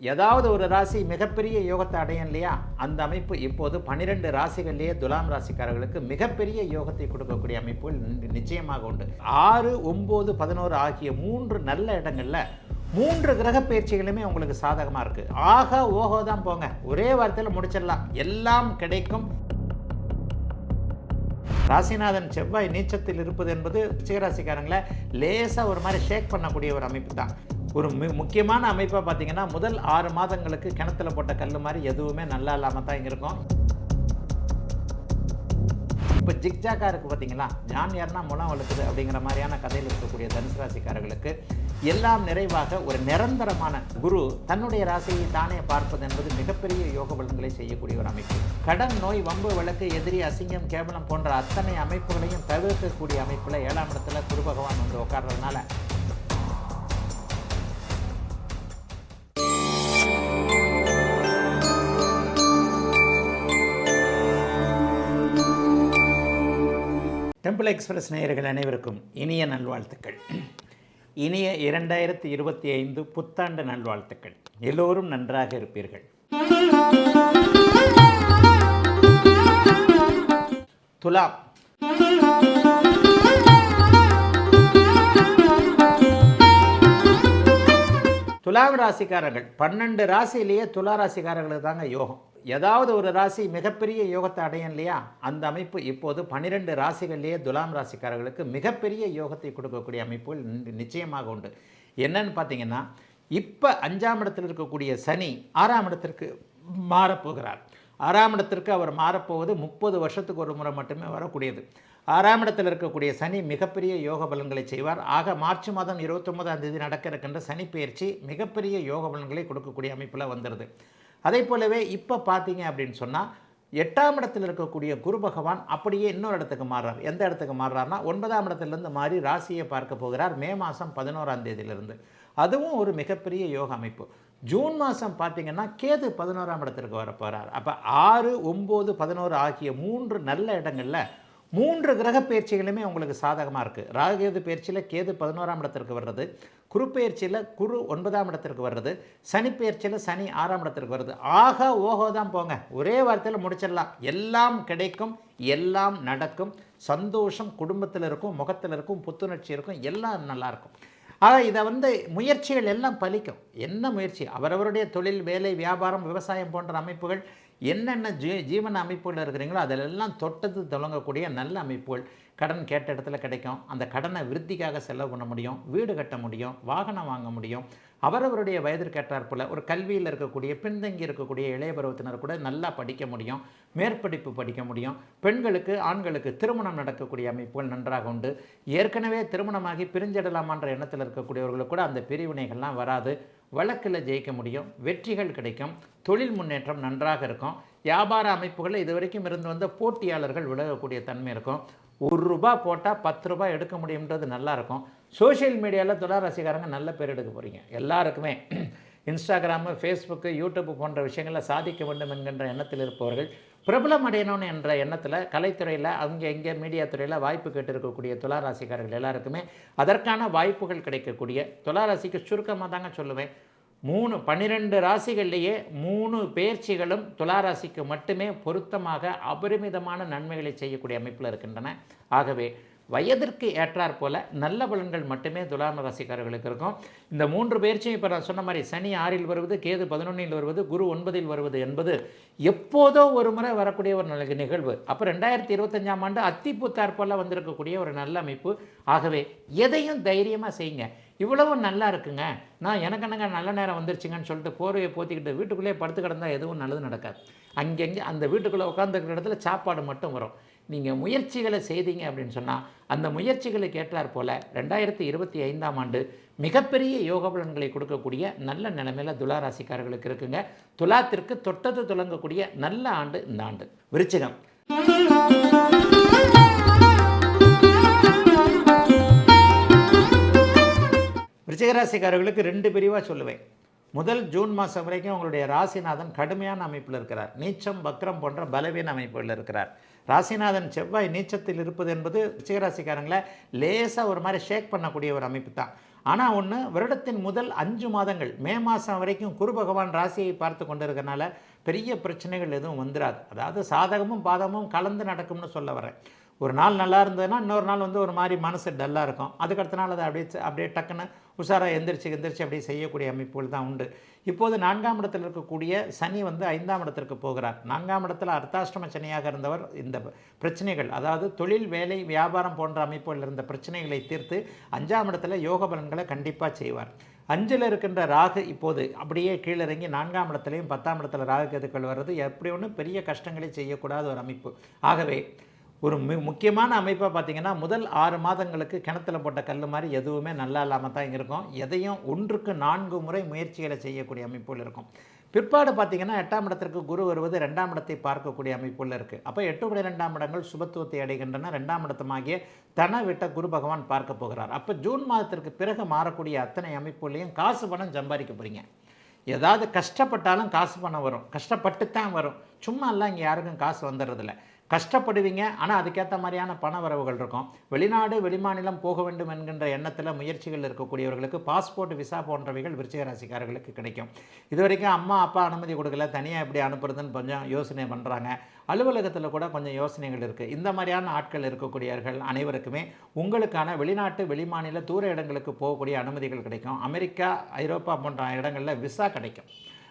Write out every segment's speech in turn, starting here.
ஏதாவது ஒரு ராசி மிகப்பெரிய யோகத்தை அடையும் இல்லையா? அந்த அமைப்பு இப்போது பன்னிரெண்டு ராசிகள்லேயே துலாம் ராசிக்காரர்களுக்கு மிகப்பெரிய யோகத்தை கொடுக்கக்கூடிய அமைப்புகள் நி- நிச்சயமாக உண்டு. ஆறு ஒம்பது பதினோரு ஆகிய மூன்று நல்ல இடங்களில் மூன்று கிரக பயிற்சிகளுமே உங்களுக்கு சாதகமாக இருக்குது ஆக ஓஹோ தான் போங்க. ஒரே வார்த்தையில் முடிச்சிடலாம். எல்லாம் கிடைக்கும். ராசிநாதன் செவ்வாய் நீச்சத்தில் இருப்பது என்பது ரிச்சிகராசிக்காரங்களை லேசாக ஒரு மாதிரி ஷேக் பண்ணக்கூடிய ஒரு அமைப்பு தான். ஒரு மு முக்கியமான அமைப்பாக பார்த்தீங்கன்னா முதல் ஆறு மாதங்களுக்கு கிணத்துல போட்ட கல் மாதிரி எதுவுமே நல்லா இல்லாமல் தான் இருக்கும். இப்போ ஜிக்ஜாக்காக இருக்குது பார்த்தீங்களா ஜான் யாருன்னா முலாம் வளர்க்குது அப்படிங்கிற மாதிரியான கதையில் இருக்கக்கூடிய தனுசு ராசிக்காரர்களுக்கு எல்லாம் நிறைவாக ஒரு நிரந்தரமான குரு தன்னுடைய ராசியை தானே பார்ப்பது என்பது மிகப்பெரிய யோக பலன்களை செய்யக்கூடிய ஒரு அமைப்பு. கடன் நோய் வம்பு வழக்கு எதிரி அசிங்கம் கேவலம் போன்ற அத்தனை அமைப்புகளையும் தவிர்க்கக்கூடிய அமைப்பில் ஏழாம் இடத்துல குரு பகவான் வந்து உட்கார்றதுனால டெம்பிள் எக்ஸ்பிரஸ் நேயர்கள் அனைவருக்கும் இனிய நல்வாழ்த்துக்கள். இனிய இரண்டாயிரத்தி இருபத்தி ஐந்து புத்தாண்டு நல்வாழ்த்துக்கள். எல்லோரும் நன்றாக இருப்பீர்கள். துலாம். துலாம் ராசிக்காரர்கள். பன்னெண்டு ராசியிலேயே துலா ராசிக்காரர்களுக்கு தாங்க யோகம். ஏதாவது ஒரு ராசி மிகப்பெரிய யோகத்தை அடையும் இல்லையா? அந்த அமைப்பு இப்போது பன்னிரெண்டு ராசிகள்லேயே துலாம் ராசிக்காரர்களுக்கு மிகப்பெரிய யோகத்தை கொடுக்கக்கூடிய அமைப்புகள் நிச்சயமாக உண்டு. என்னன்னு பார்த்தீங்கன்னா இப்போ அஞ்சாம் இடத்தில் இருக்கக்கூடிய சனி ஆறாம் இடத்திற்கு மாறப்போகிறார். ஆறாம் இடத்திற்கு அவர் மாறப்போவது முப்பது வருஷத்துக்கு ஒரு முறை மட்டுமே வரக்கூடியது. ஆறாம் இடத்தில் இருக்கக்கூடிய சனி மிகப்பெரிய யோக பலன்களை செய்வார். ஆக மார்ச் மாதம் இருபத்தொன்பதாம் தேதி நடக்க இருக்கின்ற சனி பயிற்சி மிகப்பெரிய யோக பலன்களை கொடுக்கக்கூடிய அமைப்பில் வந்துடுது அதே போலவே இப்போ பார்த்தீங்க அப்படின்னு சொன்னால் எட்டாம் இடத்தில் இருக்கக்கூடிய குரு பகவான் அப்படியே இன்னொரு இடத்துக்கு மாறுறார். எந்த இடத்துக்கு மாறுறாருன்னா ஒன்பதாம் இடத்துலேருந்து மாறி ராசியை பார்க்க போகிறார் மே மாதம் பதினோராம் தேதியிலிருந்து. அதுவும் ஒரு மிகப்பெரிய யோக அமைப்பு. ஜூன் மாதம் பார்த்தீங்கன்னா கேது பதினோராம் இடத்திற்கு வர போகிறார் அப்போ ஆறு ஒம்பது பதினோரு ஆகிய மூன்று நல்ல இடங்களில் மூன்று கிரக பயிற்சிகளுமே உங்களுக்கு சாதகமாக இருக்குது ராகுகேது பயிற்சியில் கேது பதினோராம் இடத்திற்கு வர்றது குரு பயிற்சியில் குரு ஒன்பதாம் இடத்திற்கு வர்றது சனி பயிற்சியில் சனி ஆறாம் இடத்திற்கு வருது ஆக ஓஹோ தான் போங்க. ஒரே வாரத்தில் முடிச்சிடலாம். எல்லாம் கிடைக்கும் எல்லாம் நடக்கும். சந்தோஷம் குடும்பத்தில் இருக்கும் முகத்தில் இருக்கும் புத்துணர்ச்சி இருக்கும் எல்லாம் நல்லாயிருக்கும் ஆனால் ஆக இதை வந்து முயற்சிகள் எல்லாம் பலிக்கும். என்ன முயற்சி? அவரவருடைய தொழில் வேலை வியாபாரம் விவசாயம் போன்ற அமைப்புகள் என்னென்ன ஜீ ஜீவன அமைப்புகள் இருக்கிறீங்களோ அதிலெல்லாம் தொட்டது தொடங்கக்கூடிய நல்ல அமைப்புகள். கடன் கேட்ட இடத்துல கிடைக்கும். அந்த கடனை விருத்திக்காக செலவு பண்ண முடியும். வீடு கட்ட முடியும். வாகனம் வாங்க முடியும். அவரவருடைய வயதிற்கேற்றார் போல் ஒரு கல்வியில் இருக்கக்கூடிய பின்தங்கி இருக்கக்கூடிய இளைய பருவத்தினர் கூட நல்லா படிக்க முடியும். மேற்படிப்பு படிக்க முடியும். பெண்களுக்கு ஆண்களுக்கு திருமணம் நடக்கக்கூடிய அமைப்புகள் நன்றாக உண்டு. ஏற்கனவே திருமணமாகி பிரிஞ்சிடலாமான்ற எண்ணத்தில் இருக்கக்கூடியவர்களுக்கு கூட அந்த பிரிவினைகள்லாம் வராது. வழக்கில் ஜெயிக்க முடியும் வெற்றிகள் கிடைக்கும் தொழில் முன்னேற்றம் நன்றாக இருக்கும். வியாபார அமைப்புகளில் இதுவரைக்கும் இருந்து வந்த போட்டியாளர்கள் விலகக்கூடிய தன்மை இருக்கும். ஒரு ரூபா போட்டால் பத்து ரூபாய் எடுக்க முடியுன்றது நல்லாயிருக்கும் சோஷியல் மீடியாவில் துலா ரசிகாரங்க நல்ல பேர் எடுக்க போகிறீங்க எல்லாருக்குமே இன்ஸ்டாகிராமு ஃபேஸ்புக்கு யூடியூப் போன்ற விஷயங்களில் சாதிக்க வேண்டும் என்கின்ற எண்ணத்தில் இருப்பவர்கள் பிரபலம் அடையணும்னு என்ற எண்ணத்தில் கலைத்துறையில் அங்கே இங்கே மீடியா துறையில் வாய்ப்பு கேட்டிருக்கக்கூடிய துளாராசிக்காரர்கள் எல்லாருக்குமே அதற்கான வாய்ப்புகள் கிடைக்கக்கூடிய துளாராசிக்கு சுருக்கமாக தாங்க சொல்லுவேன். மூணு பன்னிரெண்டு ராசிகள்லேயே மூணு பேர்ச்சிகளும் துலா ராசிக்கு மட்டுமே பொருத்தமாக அபரிமிதமான நன்மைகளை செய்யக்கூடிய அமைப்பில் இருக்கின்றன. ஆகவே வயதிற்கு ஏற்றாற் போல நல்ல பலன்கள் மட்டுமே துலாம் ராசிக்காரர்களுக்கு இருக்கும். இந்த மூன்று பயிற்சியும் இப்போ நான் சொன்ன மாதிரி சனி ஆறில் வருவது கேது பதினொன்றில் வருவது குரு ஒன்பதில் வருவது என்பது எப்போதோ ஒரு முறை வரக்கூடிய ஒரு நல்ல நிகழ்வு. அப்போ ரெண்டாயிரத்தி இருபத்தஞ்சாம் ஆண்டு அத்திப்பூத்தார் போல வந்திருக்கக்கூடிய ஒரு நல்ல அமைப்பு. ஆகவே எதையும் தைரியமாக செய்யுங்க. இவ்வளவு நல்லா இருக்குங்க. நான் எனக்கு என்னங்க நல்ல நேரம் வந்துருச்சுங்கன்னு சொல்லிட்டு போர்வையை போத்திக்கிட்டு வீட்டுக்குள்ளேயே படுத்து கிடந்தால் எதுவும் நல்லது நடக்காது. அங்கங்கே அந்த வீட்டுக்குள்ளே உட்காந்துருக்கிற இடத்துல சாப்பாடு மட்டும் வரும். நீங்கள் முயற்சிகளை செய்தீங்க அப்படின்னு சொன்னால் அந்த முயற்சிகளுக்கு ஏற்றாற் போல ரெண்டாயிரத்தி இருபத்தி ஐந்தாம் ஆண்டு மிகப்பெரிய யோக பலன்களை கொடுக்கக்கூடிய நல்ல நிலைமையில துலா ராசிக்காரர்களுக்கு இருக்குங்க. துலாத்திற்கு தொட்டது துலங்கக்கூடிய நல்ல ஆண்டு இந்த ஆண்டு. விருச்சிகம். விருச்சிகராசிக்காரர்களுக்கு ரெண்டு பிரிவாக சொல்லுவேன். முதல் ஜூன் மாதம் வரைக்கும் உங்களுடைய ராசிநாதன் கடுமையான அமைப்பில் இருக்கிறார். நீச்சம் வக்ரம் போன்ற பலவீன அமைப்புகளில் இருக்கிறார். ராசிநாதன் செவ்வாய் நீச்சத்தில் இருப்பது என்பது ரிச்சிகராசிக்காரங்களை லேசாக ஒரு மாதிரி ஷேக் பண்ணக்கூடிய ஒரு அமைப்பு தான். ஆனால் ஒன்று வருடத்தின் முதல் அஞ்சு மாதங்கள் மே மாதம் வரைக்கும் குரு பகவான் ராசியை பார்த்து கொண்டிருக்கனால பெரிய பிரச்சனைகள் எதுவும் வந்துடாது அதாவது சாதகமும் பாதகமும் கலந்து நடக்கும்னு சொல்ல வரேன். ஒரு நாள் நல்லா இருந்ததுன்னா இன்னொரு நாள் வந்து ஒரு மாதிரி மனசு டல்லாக இருக்கும். அதுக்கு அடுத்த நாள் அதை அப்படியே அப்படியே டக்குன்னு உஷாராக எந்திரிச்சு எந்திரிச்சு அப்படியே செய்யக்கூடிய அமைப்புகள் தான் உண்டு. இப்போது நான்காம் இடத்தில் இருக்கக்கூடிய சனி வந்து ஐந்தாம் இடத்திற்கு போகிறார். நான்காம் இடத்தில் அர்த்தாஷ்டம சனியாக இருந்தவர் இந்த பிரச்சனைகள் அதாவது தொழில் வேலை வியாபாரம் போன்ற அமைப்புகள் இருந்த பிரச்சனைகளை தீர்த்து அஞ்சாம் இடத்துல யோக பலன்களை கண்டிப்பாக செய்வார். அஞ்சில் இருக்கின்ற ராகு இப்போது அப்படியே கீழிறங்கி நான்காம் இடத்துலையும் பத்தாம் இடத்துல ராகு கேதுக்கள் வர்றது எப்படி ஒன்றும் பெரிய கஷ்டங்களை செய்யக்கூடாத ஒரு அமைப்பு. ஆகவே ஒரு மு முக்கியமான அமைப்பாக பார்த்தீங்கன்னா முதல் ஆறு மாதங்களுக்கு கிணத்துல போட்ட கல் மாதிரி எதுவுமே நல்லா இல்லாமல் தான் இருக்கும். எதையும் ஒன்றுக்கு நான்கு முறை முயற்சிகளை செய்யக்கூடிய அமைப்புகள் இருக்கும். பிற்பாடு பார்த்திங்கன்னா எட்டாம் இடத்திற்கு குரு வருவது ரெண்டாம் இடத்தை பார்க்கக்கூடிய அமைப்புள்ள இருக்குது அப்போ எட்டு படி ரெண்டாம் இடங்கள் சுபத்துவத்தை அடைகின்றன. ரெண்டாம் இடத்தமாகிய தன விட்ட குரு பகவான் பார்க்க போகிறார். அப்போ ஜூன் மாதத்திற்கு பிறகு மாறக்கூடிய அத்தனை அமைப்புலையும் காசு பணம் சம்பாதிக்க போகிறீங்க ஏதாவது கஷ்டப்பட்டாலும் காசு பணம் வரும். கஷ்டப்பட்டு தான் வரும். சும்மா எல்லாம் இங்கே யாருக்கும் காசு வந்துடுறதில்ல. கஷ்டப்படுவீங்க ஆனால் அதுக்கேற்ற மாதிரியான பண வரவுகள் இருக்கும். வெளிநாடு வெளிமாநிலம் போக வேண்டும் என்கின்ற எண்ணத்தில் முயற்சிகள் இருக்கக்கூடியவர்களுக்கு பாஸ்போர்ட் விசா போன்றவைகள் விருச்சிக ராசிக்காரர்களுக்கு கிடைக்கும். இது வரைக்கும் அம்மா அப்பா அனுமதி கொடுக்கல தனியாக எப்படி அனுப்புறதுன்னு கொஞ்சம் யோசனை பண்ணுறாங்க அலுவலகத்தில் கூட கொஞ்சம் யோசனைகள் இருக்குது இந்த மாதிரியான ஆட்கள் இருக்கக்கூடியவர்கள் அனைவருக்குமே உங்களுக்கான வெளிநாட்டு வெளிமாநில தூர இடங்களுக்கு போகக்கூடிய அனுமதிகள் கிடைக்கும். அமெரிக்கா ஐரோப்பா போன்ற இடங்களில் விசா கிடைக்கும்.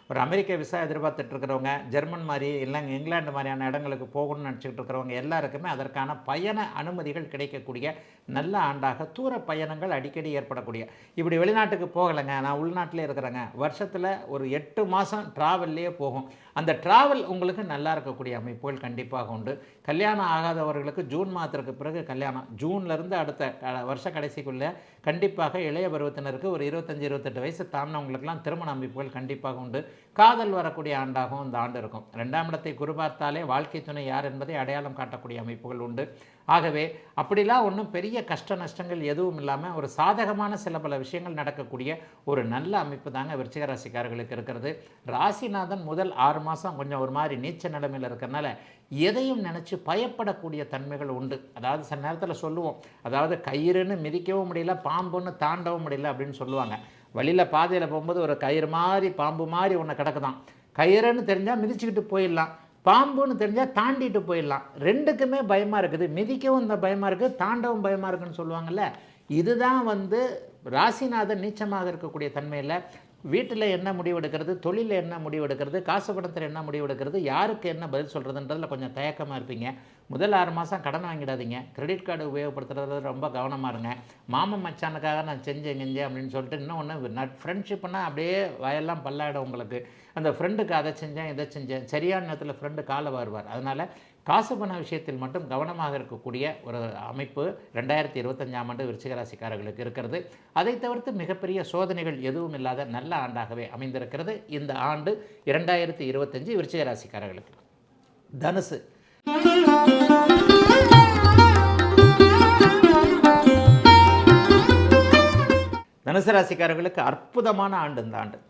ஒரு அமெரிக்க விசா எதிர்பார்த்துட்டு இருக்கிறவங்க ஜெர்மன் மாதிரி இல்லைங்க இங்கிலாந்து மாதிரியான இடங்களுக்கு போகணும்னு நினச்சிக்கிட்டு இருக்கிறவங்க எல்லாருக்குமே அதற்கான பயண அனுமதிகள் கிடைக்கக்கூடிய நல்ல ஆண்டாக தூர பயணங்கள் அடிக்கடி ஏற்படக்கூடிய. இப்படி வெளிநாட்டுக்கு போகலைங்க நான் உள்நாட்டிலே இருக்கிறேங்க. வருஷத்தில் ஒரு எட்டு மாதம் ட்ராவல்லையே போகும். அந்த ட்ராவல் உங்களுக்கு நல்லா இருக்கக்கூடிய அமைப்புகள் கண்டிப்பாக உண்டு. கல்யாணம் ஆகாதவர்களுக்கு ஜூன் மாதத்திற்கு பிறகு கல்யாணம். ஜூன்லேருந்து அடுத்த வருஷ கடைசிக்குள்ளே கண்டிப்பாக இளைய பருவத்தினருக்கு ஒரு இருபத்தஞ்சி இருபத்தெட்டு வயசு தாண்டினவங்களுக்கெல்லாம் திருமண அமைப்புகள் கண்டிப்பாக உண்டு. காதல் வரக்கூடிய ஆண்டாகவும் இந்த ஆண்டு இருக்கும். ரெண்டாம் இடத்தை குரு பார்த்தாலே வாழ்க்கை துணை யார் என்பதை அடையாளம் காட்டக்கூடிய அமைப்புகள் உண்டு. ஆகவே அப்படிலாம் ஒன்றும் பெரிய கஷ்ட நஷ்டங்கள் எதுவும் இல்லாமல் ஒரு சாதகமான சில பல விஷயங்கள் நடக்கக்கூடிய ஒரு நல்ல அமைப்பு தாங்க விருச்சிக ராசிக்காரர்களுக்கு இருக்கிறது. ராசிநாதன் முதல் ஆறு மாதம் கொஞ்சம் ஒரு மாதிரி நீச்ச நிலைமையில் இருக்கிறனால எதையும் நினச்சி பயப்படக்கூடிய தன்மைகள் உண்டு. அதாவது சில நேரத்தில் சொல்லுவோம் அதாவது கயிறுன்னு மிதிக்கவும் முடியல பாம்புன்னு தாண்டவும் முடியல அப்படின்னு சொல்லுவாங்க. வழியில் பாதையில் போகும்போது ஒரு கயிறு மாதிரி பாம்பு மாதிரி ஒன்று கிடக்குதான். கயிறுன்னு தெரிஞ்சால் மிதிச்சுக்கிட்டு போயிடலாம். பாம்புன்னு தெரிஞ்சால் தாண்டிட்டு போயிடலாம். ரெண்டுக்குமே பயமாக இருக்குது. மிதிக்கவும் இந்த பயமாக இருக்குது தாண்டவும் பயமாக இருக்குன்னு சொல்லுவாங்கல்ல. இதுதான் வந்து ராசிநாதன் நீச்சமாக இருக்கக்கூடிய தன்மையில் வீட்டில் என்ன முடிவெடுக்கிறது தொழிலில் என்ன முடிவெடுக்கிறது காசு பணத்தில் என்ன முடிவெடுக்கிறது யாருக்கு என்ன பதில் சொல்கிறதுன்றதில் கொஞ்சம் தயக்கமாக இருப்பீங்க. முதல் ஆறு மாதம் கடன் வாங்கிடாதீங்க. கிரெடிட் கார்டு உபயோகப்படுத்துறதுல ரொம்ப கவனமாக இருங்க. மாமன் மச்சானுக்காக நான் செஞ்சேன் செஞ்சேன் அப்படின்னு சொல்லிட்டு இன்னும் ஒன்று ஃப்ரெண்ட்ஷிப்னால் அப்படியே வயல்லாம் பல்லாயிடும் உங்களுக்கு. அந்த ஃப்ரெண்டுக்கு அதை செஞ்சேன் இதை செஞ்சேன். சரியான நேரத்தில் ஃப்ரெண்டு காலை வருவார். அதனால் காசு பண விஷயத்தில் மட்டும் கவனமாக இருக்கக்கூடிய ஒரு அமைப்பு ரெண்டாயிரத்தி இருபத்தஞ்சாம் ஆண்டு விருச்சிக ராசிக்காரர்களுக்கு இருக்கிறது. அதை தவிர்த்து மிகப்பெரிய சோதனைகள் எதுவும் இல்லாத நல்ல ஆண்டாகவே அமைந்திருக்கிறது. இந்த ஆண்டு இரண்டாயிரத்தி இருபத்தஞ்சு விருச்சிகராசிக்காரர்களுக்கு. தனுசு. தனுசு ராசிக்காரர்களுக்கு அற்புதமான ஆண்டு இந்த ஆண்டு.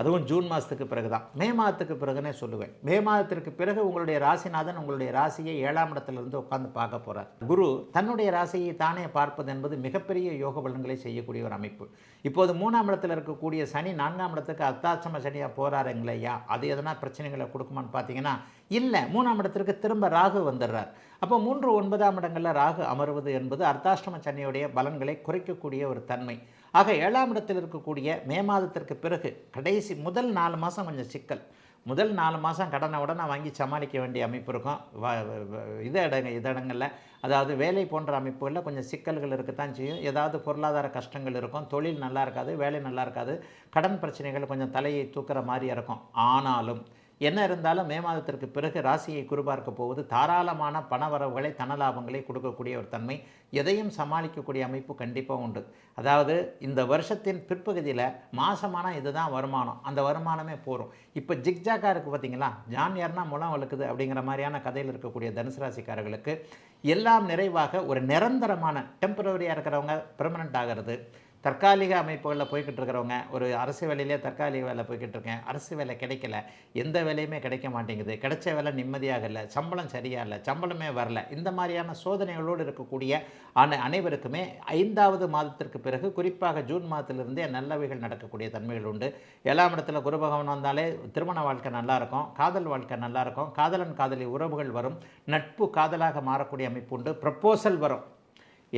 அதுவும் ஜூன் மாதத்துக்கு பிறகு தான் மே மாதத்துக்கு பிறகுனே சொல்லுவேன். மே மாதத்திற்கு பிறகு உங்களுடைய ராசிநாதன் உங்களுடைய ராசியை ஏழாம் இடத்திலிருந்து உட்காந்து பார்க்க போகிறார் குரு தன்னுடைய ராசியை தானே பார்ப்பது என்பது மிகப்பெரிய யோக பலன்களை செய்யக்கூடிய ஒரு அமைப்பு. இப்போது மூணாம் இடத்துல இருக்கக்கூடிய சனி நான்காம் இடத்துக்கு அத்தாட்சம சனியாக போகிறாருங்களையா அது எதனா பிரச்சனைகளை கொடுக்குமான்னு பார்த்தீங்கன்னா இல்லை. மூணாம் இடத்திற்கு திரும்ப ராகு வந்துடுறார். அப்போ மூன்று ஒன்பதாம் இடங்களில் ராகு அமர்வது என்பது அர்த்தாஷ்டம சனியுடைய பலன்களை குறைக்கக்கூடிய ஒரு தன்மை. ஆக ஏழாம் இடத்தில் இருக்கக்கூடிய மே மாதத்திற்கு பிறகு கடைசி முதல் நாலு மாதம் கொஞ்சம் சிக்கல். முதல் நாலு மாதம் கடனை உடனே வாங்கி சமாளிக்க வேண்டிய அமைப்பு இருக்கும். வ- இது இடங்க இது இடங்களில். அதாவது வேலை போன்ற அமைப்புகளில் கொஞ்சம் சிக்கல்கள் இருக்கத்தான் செய்யும். ஏதாவது பொருளாதார கஷ்டங்கள் இருக்கும். தொழில் நல்லா இருக்காது வேலை நல்லா இருக்காது. கடன் பிரச்சனைகள் கொஞ்சம் தலையை தூக்குற மாதிரி இருக்கும். ஆனாலும் என்ன இருந்தாலும் மே மாதத்திற்கு பிறகு ராசியை குறிபார்க்க போவது தாராளமான பணவரவுகளை தனலாபங்களை கொடுக்கக்கூடிய ஒரு தன்மை. எதையும் சமாளிக்கக்கூடிய அமைப்பு கண்டிப்பாக உண்டு. அதாவது இந்த வருஷத்தின் பிற்பகுதியில் மாதமான இதுதான் வருமானம். அந்த வருமானமே போகும் இப்போ ஜிக்ஜாக்காக இருக்குது பார்த்தீங்களா ஜான் யார்னா முளம் வழுக்குது அப்படிங்கிற மாதிரியான கதையில் இருக்கக்கூடிய தனுசு ராசிக்காரர்களுக்கு எல்லாம் நிறைவாக ஒரு நிரந்தரமான டெம்பரவரியாக இருக்கிறவங்க பெர்மனண்ட் ஆகிறது. தற்காலிக அமைப்புகளில் போய்கிட்டு இருக்கிறவங்க ஒரு அரசு வேலையிலே தற்காலிக வேலை போய்கிட்டு இருக்கேன் அரசு வேலை கிடைக்கல எந்த வேலையுமே கிடைக்க மாட்டேங்குது கிடைச்ச வேலை நிம்மதியாக இல்லை சம்பளம் சரியாக இல்லை சம்பளமே வரல இந்த மாதிரியான சோதனைகளோடு இருக்கக்கூடிய அனை அனைவருக்குமே ஐந்தாவது மாதத்திற்கு பிறகு குறிப்பாக ஜூன் மாதத்திலிருந்தே நல்லவைகள் நடக்கக்கூடிய தன்மைகள் உண்டு. ஏழாம் இடத்துல குரு பகவான் வந்தாலே திருமண வாழ்க்கை நல்லா இருக்கும் காதல் வாழ்க்கை நல்லாயிருக்கும் காதலன் காதலி உறவுகள் வரும் நட்பு காதலாக மாறக்கூடிய அமைப்பு உண்டு ப்ரப்போசல் வரும்.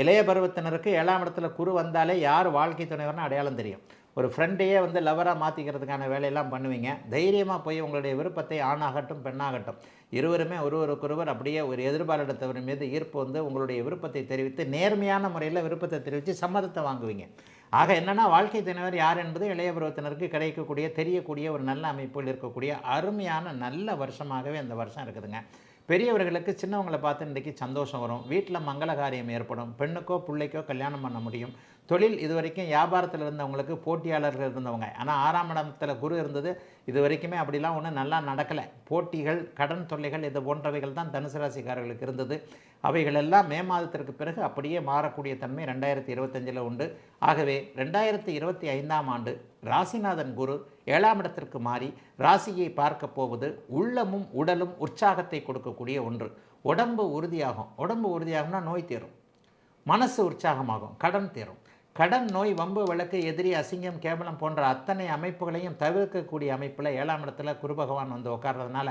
இளைய பருவத்தினருக்கு ஏழாம் இடத்துல குரு வந்தாலே யார் வாழ்க்கை துணைவர்னு அடையாளம் தெரியும். ஒரு ஃப்ரெண்டையே வந்து லவராக மாற்றிக்கிறதுக்கான வேலையெல்லாம் பண்ணுவீங்க. தைரியமாக போய் உங்களுடைய விருப்பத்தை ஆணாகட்டும் பெண்ணாகட்டும். இருவருமே ஒருவருக்கொருவர் அப்படியே ஒரு எதிர்பாலிடத்தவர் மீது ஈர்ப்பு வந்து உங்களுடைய விருப்பத்தை தெரிவித்து நேர்மையான முறையில் விருப்பத்தை தெரிவித்து சம்மதத்தை வாங்குவீங்க. ஆக என்னென்னா வாழ்க்கை துணைவர் யார் என்பது இளைய பருவத்தினருக்கு கிடைக்கக்கூடிய தெரியக்கூடிய ஒரு நல்ல அமைப்பில் இருக்கக்கூடிய அருமையான நல்ல வருஷமாகவே அந்த வருஷம் இருக்குதுங்க. பெரியவர்களுக்கு சின்னவங்களை பார்த்து இன்றைக்கி சந்தோஷம் வரும். வீட்டில் மங்கள காரியம் ஏற்படும். பெண்ணுக்கோ பிள்ளைக்கோ கல்யாணம் பண்ண முடியும். தொழில் இது வரைக்கும் வியாபாரத்தில் இருந்தவங்களுக்கு போட்டியாளர்கள் இருந்தவங்க. ஆனால் ஆறாம் இடத்துல குரு இருந்தது. இது வரைக்குமே அப்படிலாம் ஒன்றும் நல்லா நடக்கலை. போட்டிகள் கடன் தொல்லைகள் இது போன்றவைகள் தான் தனுசு ராசிக்காரர்களுக்கு இருந்தது. அவைகளெல்லாம் மே மாதத்திற்கு பிறகு அப்படியே மாறக்கூடிய தன்மை ரெண்டாயிரத்தி இருபத்தஞ்சில் உண்டு. ஆகவே ரெண்டாயிரத்தி இருபத்தி ஐந்தாம் ஆண்டு ராசிநாதன் குரு ஏழாம் இடத்திற்கு மாறி ராசியை பார்க்க போவது உள்ளமும் உடலும் உற்சாகத்தை கொடுக்கக்கூடிய ஒன்று. உடம்பு உறுதியாகும். உடம்பு உறுதியாகும்னா நோய் தீரும். மனசு உற்சாகமாகும். கடன் தீரும். கடன் நோய் வம்பு வழக்கு எதிரி அசிங்கம் கேவலம் போன்ற அத்தனை அமைப்புகளையும் தவிர்க்கக்கூடிய அமைப்பில் ஏழாம் இடத்துல குரு பகவான் வந்து உட்கார்றதுனால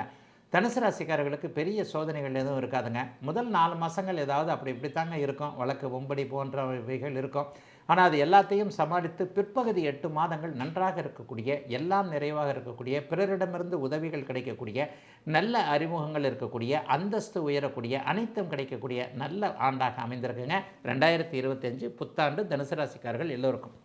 தனுசு ராசிக்காரர்களுக்கு பெரிய சோதனைகள் எதுவும் இருக்காதுங்க. முதல் நாலு மாதங்கள் ஏதாவது அப்படி இப்படித்தாங்க இருக்கும். வழக்கு வம்படி போன்றவைகள் இருக்கும். ஆனால் அது எல்லாத்தையும் சமாளித்து பிற்பகுதி எட்டு மாதங்கள் நன்றாக இருக்கக்கூடிய எல்லாம் நிறைவாக இருக்கக்கூடிய பிறரிடமிருந்து உதவிகள் கிடைக்கக்கூடிய நல்ல அறிமுகங்கள் இருக்கக்கூடிய அந்தஸ்து உயரக்கூடிய அனைத்தும் கிடைக்கக்கூடிய நல்ல ஆண்டாக அமைந்திருக்குங்க. ரெண்டாயிரத்தி இருபத்தஞ்சு புத்தாண்டு தனுசு ராசிக்காரர்கள் எல்லோருக்கும்.